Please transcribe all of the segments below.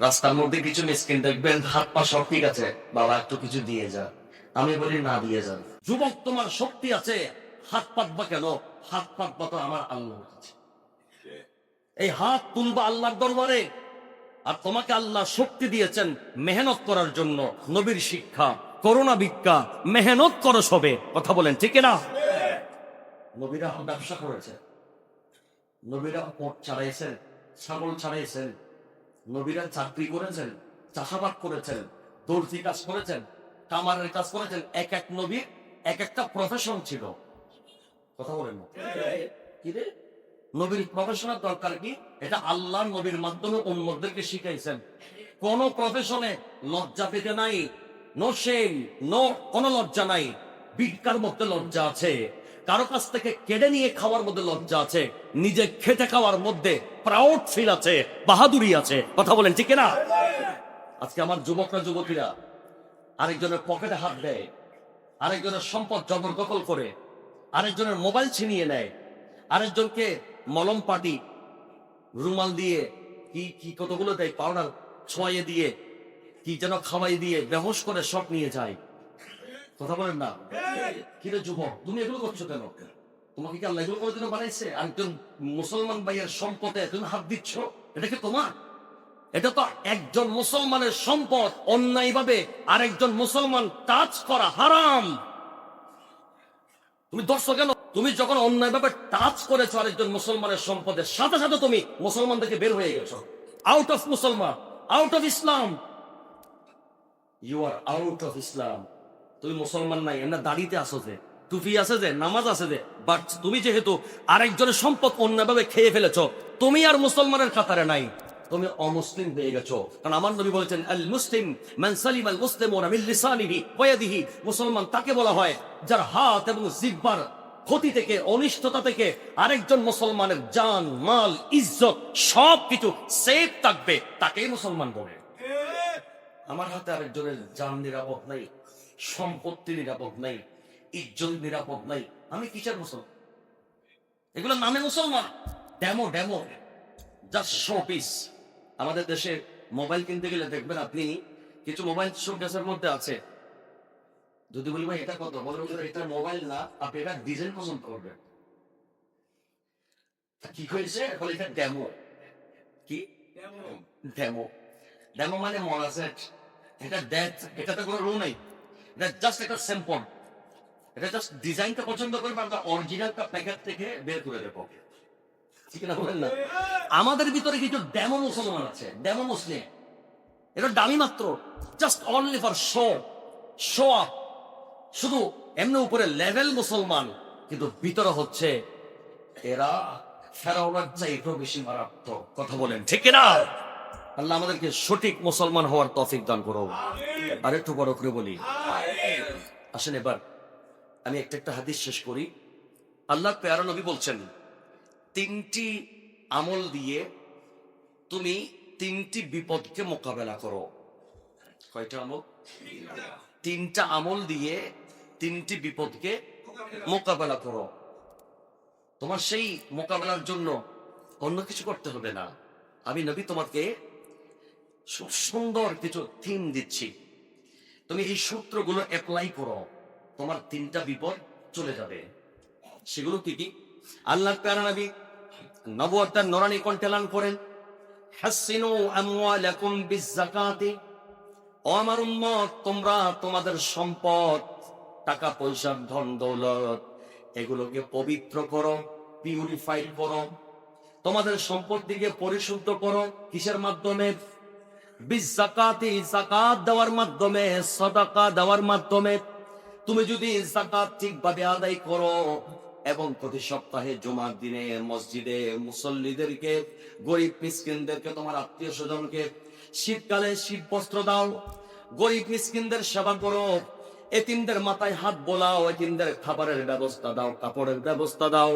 রাস্তার মধ্যে কিছু মিসকিন দেখবেন, হাত পা সব ঠিক আছে। বাবা, একটু কিছু দিয়ে যা। আমি বলি, না, দিয়ে যান। যুবক, তোমার শক্তি আছে। হাত পাতবা কেন? হাত পাতবা তো আমার আল্লাহর কাছে। এই হাত তুলবা আল্লাহর দরবারে। আর তোমাকে আল্লাহ শক্তি দিয়েছেন মেহনত করার জন্য। নবীর শিক্ষা, করোনা ভিক্ষা, মেহনত করো সবে। কথা বলেন, ঠিক না নবীরা ব্যবসা করেছে। নবীরা ওট ছাড়াইছেন, ছাগল ছাড়াইছেন। নবীরা চাকরি করেছেন, চাষাবাদ করেছেন, দর্জি কাজ করেছেন কামারের কাজ করেছেন। এক এক নবীর এক একটা প্রফেশন ছিল। কথা বলেন নবীর প্রফেশনের দরকার কি? এটা আল্লাহ নবীর মাধ্যমে অন্যদেরকে শিখাইছেন। কোন প্রফেশনে লজ্জা পেতে নাই নো শেম নো কোন লজ্জা নাই। ভিক্ষার মধ্যে লজ্জা আছে। কারও কাছ থেকে কেড়ে নিয়ে খাওয়ার মধ্যে লজ্জা আছে, নিজে খেটে খাওয়ার মধ্যে প্রাউড ফিল আছে, বাহাদুরি আছে। কথা বলেন, ঠিক না আজকে আমার যুবকরা, যুবতীরা, আরেকজনের পকেটে হাত দেয়, আরেকজনের সম্পদ জবরদখল করে, আরেকজনের মোবাইল ছিনিয়ে নেয়, আরেকজনকে মলম পাটি, রুমাল দিয়ে কি কি কতগুলো দেয়, পাউডার ছোঁয়ে দিয়ে, কি যেন খাওয়াই দিয়ে বেহস করে সব নিয়ে যায়। কথা বলেন না। কিরে যুবক তুমি এগুলো করছ কেন? তোমাকে কি আল্লাহ এগুলো করার জন্য বানাইছে আরেকজন মুসলমান ভাইয়ের সম্পদে তুমি হাত দিচ্ছ? এটা কি তোমার? এটা তো একজন মুসলমানের সম্পদ অন্যায় ভাবে আরেকজন মুসলমান টাচ করা হারাম। তুমি দর্শক কেন? তুমি যখন অন্যায় ভাবে টাচ করেছ আরেকজন মুসলমানের সম্পদের সাথে সাথে তুমি মুসলমান থেকে বের হয়ে গেছো। আউট অফ মুসলমান out of Islam you are out of Islam তুমি মুসলমান নাই এমনা দাড়িতে আসো যে। টুপি আছে যে নামাজ আছে যে বাট তুমি যেহেতু আরেকজনের সম্পদ অন্যভাবে খেয়ে ফেলেছো তুমি আর মুসলমানের কাতারে নাই। তুমি অমুসলিম হয়ে গেছো। কারণ আমার নবী বলেছেন আল মুসলিম মান সালিম আল মুসলিম ওয়া মিন লিসানিহি ওয়া ইয়াদিহি। মুসলমান তাকে বলা হয় যার হাত এবং জিহ্বার ক্ষতি থেকে অনিষ্টতা থেকে আরেকজন মুসলমানের জান মাল ইজ্জত সব কিছু সেফ থাকবে তাকেই মুসলমান বলে। আমার হাতে আরেকজনের জান নিরাপদ নাই। সম্পত্তি নিরাপদ নাই ইজ্জত নিরাপদ নাই। আমি কিসের মুসলমান? এগুলো নামে মুসলমান। Demo demo. Just show piece আমাদের দেশে মোবাইল কিনতে গেলে দেখবেন আপনি কিছু মোবাইল শো শোকেসের মধ্যে আছে। যদি বলি ভাই এটা কত? বলে এটা মোবাইল না আপনি এটা ডিজাইন পছন্দ করবেন। কি হয়েছে? বলে এটা ডেমো। কি? ডেমো। ডেমো মানে মনাসেট এটা ডেথ এটাতে কোনো রু নাই। জাস্ট একটা স্যাম্পল এটা জাস্ট ডিজাইনটা পছন্দ করবে আমরা অরিজিনালটা প্যাকেট থেকে বের করে দেবো। ঠিক না বলেন না? আমাদের ভিতরে কিছু ডেমো মুসলমান আছে ডেমো মুসলিম। এটা দামি মাত্র just only for show show up শুধু এমনি উপরে লেভেল মুসলমান কিন্তু ভিতরে হচ্ছে এরা ফেরাওনার চাইতেও বেশি মারাত্মক। কথা বলেন ঠিক না আল্লাহ আমাদেরকে সঠিক মুসলমান হওয়ার তফিক দান করো আর একটু বড় করে বলি আসেন এবার। আমি একটা একটা হাদিস শেষ করি। আল্লাহ পেয়ারা নবী বলছেন, তিনটি আমল দিয়ে তুমি তিনটি বিপদকে মোকাবেলা করো। কয়টা আমল? তিনটা আমল দিয়ে তিনটি বিপদকে মোকাবেলা করো। তোমার সেই মোকাবেলার জন্য অন্য কিছু করতে হবে না। আমি নবী তোমাকে সুন্দর কিছু থিম দিচ্ছি। তুমি এই সূত্রগুলো অ্যাপ্লাই করো, তোমার তিনটা বিপদ চলে যাবে। সেগুলো কি কি? আল্লাহ প্যারা নবী নবুয়ার নরানি কণ্ঠেলান করেন, হাসিনু আমওয়ালাকুম বিযাকাতি ও আমার তোমরা তোমাদের সম্পদ, টাকা পয়সা, ধন দৌলত, এগুলোকে পবিত্র করো পিউরিফাইড করো, তোমাদের সম্পত্তিকে পরিশুদ্ধ করো, কিসের মাধ্যমে? বিজাকাতি জাকাত দেওয়ার মাধ্যমে, সদাকা দেওয়ার মাধ্যমে তুমি যদি জাকাত ঠিকভাবে আদায় করো এবং প্রতি সপ্তাহে জুমার দিনে মসজিদে মুসল্লিদেরকে, গরিব মিসকিনদেরকে, তোমার আত্মীয় স্বজনকে শীতকালে শীত বস্ত্র দাও, গরিব মিসকিনদের সেবা করো, এতিমদের মাথায় হাত বোলাও, এতিমদের খাবারের ব্যবস্থা দাও, কাপড়ের ব্যবস্থা দাও।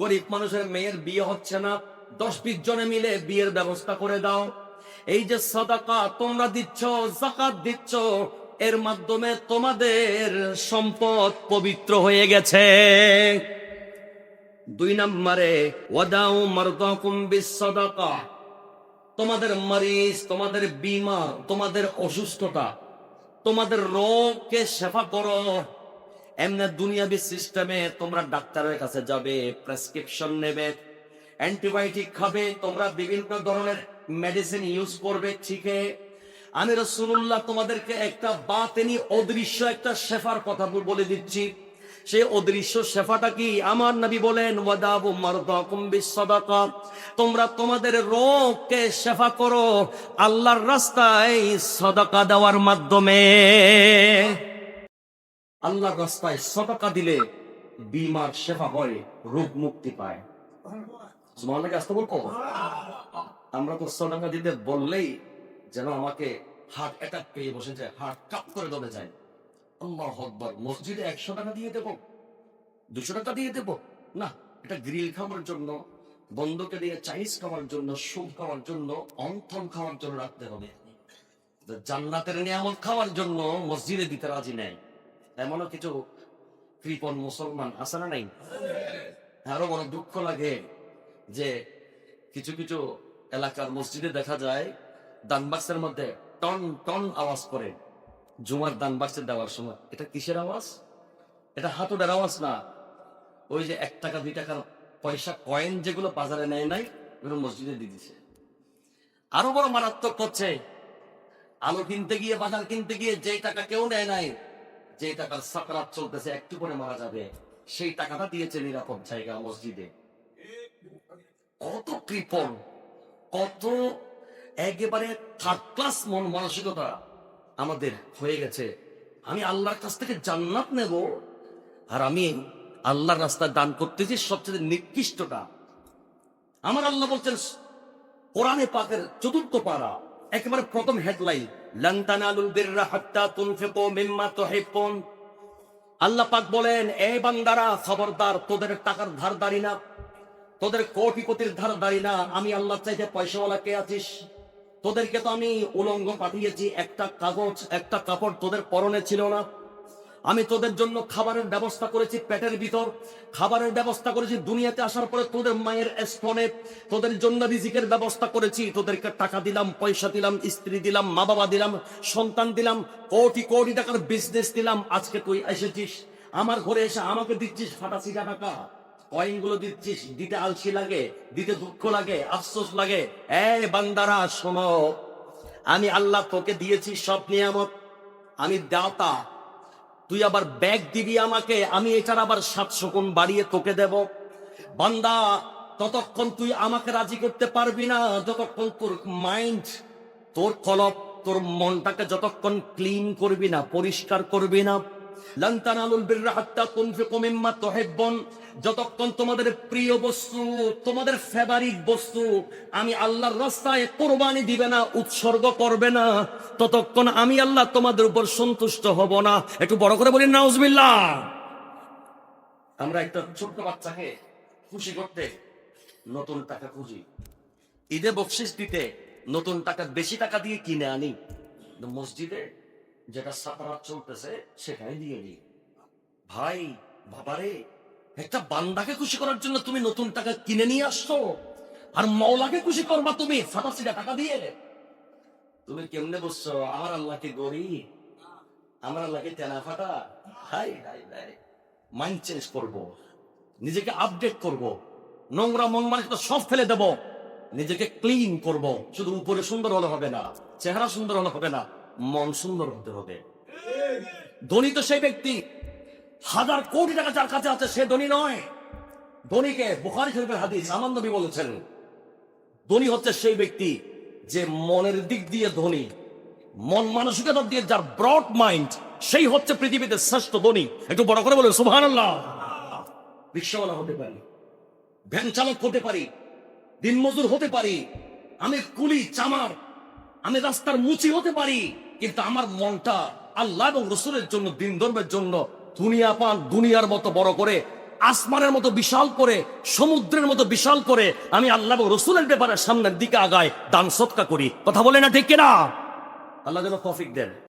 গরিব মানুষের মেয়ের বিয়ে হচ্ছে না, দশ বিশ জনে মিলে বিয়ের ব্যবস্থা করে দাও। এই যে সদাকা তোমরা দিচ্ছ জাকাত দিচ্ছ, এর মাধ্যমে তোমাদের সম্পদ পবিত্র হয়ে গেছে। দুই নম্বরে, ওয়াদাউ মারদাকুম বিসসাদাকা তোমাদের মারিজ তোমাদের বিমা তোমাদের অসুস্থতা, তোমাদের রোগকে সেবা করো। এমনি দুনিয়াবি সিস্টেমে তোমরা ডাক্তারের কাছে যাবে, প্রেসক্রিপশন নেবে, অ্যান্টিবায়োটিক খাবে, তোমরা বিভিন্ন ধরনের মেডিসিন ইউজ করবে ঠিকই আমি রসুল্লাহ তোমাদেরকে একটা বাতেনি অদৃশ্য একটা শেফার কথা বলে দিচ্ছি। সেই অদৃশ্য শেফাটা কি? আমার নবী বলেন তোমরা তোমাদের রোগকে শেফা করো আল্লাহর রাস্তায় সদাকা দেওয়ার মাধ্যমে। আল্লাহর রাস্তায় সদাকা দিলে বিমার শেফা হয় রোগ মুক্তি পায় আসতে বলব আমরা তো সদাকা দিতে বললেই যেন আমাকে হার্ট অ্যাটাক পেয়ে বসে যায়, হার্ট কাপ করে দমে যায়। আল্লাহ আকবার, মসজিদে একশো টাকা দিয়ে দেবো? দুশো টাকা দিয়ে দেবো? না, এটা গ্রিল খাওয়ার জন্য বন্ধকে দিয়ে চাইনিজ খাওয়ার জন্য, সুপ খাওয়ার জন্য, অন্থন খাওয়ার জন্য রাখতে হবে। জান্নাতের নিয়ামত খাওয়ার জন্য মসজিদে দিতে রাজি নেই। এমনও কিছু কৃপন মুসলমান আছে না নাই? আরও বড় দুঃখ লাগে যে কিছু কিছু এলাকার মসজিদে দেখা যায় দান বাক্সের মধ্যে টন টন আওয়াজ করে জুমার দান বাক্সে দেওয়ার সময়। এটা কিসের আওয়াজ? এটা হাতুডের আওয়াজ না। ওই যে এক টাকা, দুই টাকার পয়সা কয়েন যেগুলো বাজারে নেয় নাই, ওগুলো মসজিদে দিয়ে দিছে। আরও বড় মারাত্মক হচ্ছে, আলো কিনতে গিয়ে, বাজার কিনতে গিয়ে যে টাকা কেউ নেয় নাই যে টাকার সাকরাত চলতেছে, একটু করে মারা যাবে। সেই টাকাটা দিয়েছে নিরাপদ জায়গা, মসজিদে। কত কৃপণ। কত একেবারে থার্ড ক্লাস মন মানসিকতা আমাদের হয়ে গেছে। আমি আল্লাহর কাছ থেকে জান্নাত নেব আর আমি আল্লাহর রাস্তায় দান করতেছি সবচেয়ে নিকৃষ্টটা। আমার আল্লাহ বলছেন, কোরআনে পাকের চতুর্থ পারা, একেবারে প্রথম হেডলাইন লন্তান আলুল বিররা হাত্তা তুনফিকু মিম্মা তুহিব্বুন। আল্লাহ পাক বলেন, এ বান্দারা খবরদার, তোদের টাকার ধার দাঁড়ি না তোদের কোটি কোটির ধার দাঁড়ি না, আমি আল্লাহ চাইতে পয়সাওয়ালা কে আছিস? তোদেরকে তো আমি উলঙ্গ পাঠিয়েছি, একটা কাগজ, একটা কাপড় তোদের পরনে ছিল না। আমি তোদের জন্য খাবারের ব্যবস্থা করেছি পেটের ভিতর, খাবারের ব্যবস্থা করেছি দুনিয়াতে আসার পরে তোদের মায়ের স্তনে, তোদের জন্য রিজিকের ব্যবস্থা করেছি, তোদেরকে টাকা দিলাম, পয়সা দিলাম, স্ত্রী দিলাম মা বাবা দিলাম, সন্তান দিলাম, কোটি কোটি টাকার বিজনেস দিলাম, আজকে তুই এসেছিস, আমার ঘরে এসে আমাকে দিচ্ছিস ফাটা সিটা টাকা। কয়েনগুলো দিচ্ছিস, দিতে আলসি লাগে, দিতে দুঃখ লাগে, আফসোস লাগে। এই বান্দারা, শোনো। আমি আল্লাহ তোকে দিয়েছি সব নিয়ামত। আমি দাতা। তুই আবার ব্যাগ দিবি আমাকে, আমি এটার আবার সাতশো গুণ বাড়িয়ে তোকে দেব। বান্দা, ততক্ষণ তুই আমাকে রাজি করতে পারবি না, যতক্ষণ তোর মাইন্ড, তোর কলপ তোর মনটাকে যতক্ষণ ক্লিন করবি না, পরিষ্কার করবি না যতক্ষণ তোমাদের প্রিয় বস্তু, তোমাদের ফেভারিট বস্তু আমি আল্লাহর রাস্তায় কোরবানি দিবে না, উৎসর্গ করবে না, ততক্ষণ আমি আল্লাহ তোমাদের উপর সন্তুষ্ট হব না। একটু বড় করে বলি, নাউজবিল্লাহ। আমরা একটা ছোট্ট বাচ্চাকে খুশি করতে নতুন টাকা খুঁজি। ঈদে বকশিস দিতে নতুন টাকা, বেশি টাকা দিয়ে কিনে আনি। মসজিদে যেটা সাতারাত চলতেছে সেখানে দিয়ে দিই। ভাই, বাবারে, একটা বান্দাকে খুশি করার জন্য তুমি নতুন টাকা কিনে নিয়ে আসছো? আর মৌলাকে খুশি করবা তুমি সাতাশিটা টাকা দিয়ে? তুমি কেমনে বসছো আমার আল্লাহকে গরিব আমার আল্লাহকে তেনা ফাটা। Hi hi hi mind change করব। নিজেকে আপডেট করব। নোংরা মন মানসিকতা সব ফেলে দেব। নিজেকে ক্লিন করব। শুধু উপরে সুন্দর হলে হবে না, চেহারা সুন্দর হলে হবে না। মন সুন্দর হতে হবে। ধনী তো সেই ব্যক্তি। হাজার কোটি টাকা যার কাছে আছে, সে ধনী নয়। ধনীকে বুখারি শরীফের হাদিস আমার নবী বলেছেন, ধনী হচ্ছে সেই ব্যক্তি যে মনের দিক দিয়ে ধনী। মন মানসিকতা দিয়ে যার ব্রড মাইন্ড সেই হচ্ছে পৃথিবীতে শ্রেষ্ঠ ধনী। একটু বড় করে বলে সুহান আল্লাহ হতে পারি, ভ্যান চালক হতে পারি, দিনমজুর হতে পারি, আমি কুলি, চামার, আমি রাস্তার মুচি হতে পারি। কিন্তু আমার মনটা আল্লাহ এবং রসুলের জন্য, দিন ধর্মের জন্য, দুনিয়া পান, দুনিয়ার মতো বড় করে, আসমানের মতো বিশাল করে, সমুদ্রের মতো বিশাল করে, আমি আল্লাহ এবং রসুলের ব্যাপারে সামনের দিকে আগায় দান সৎকা করি। কথা বলে না ঠিক কিনা? আল্লাহ যেন তফিক দেন।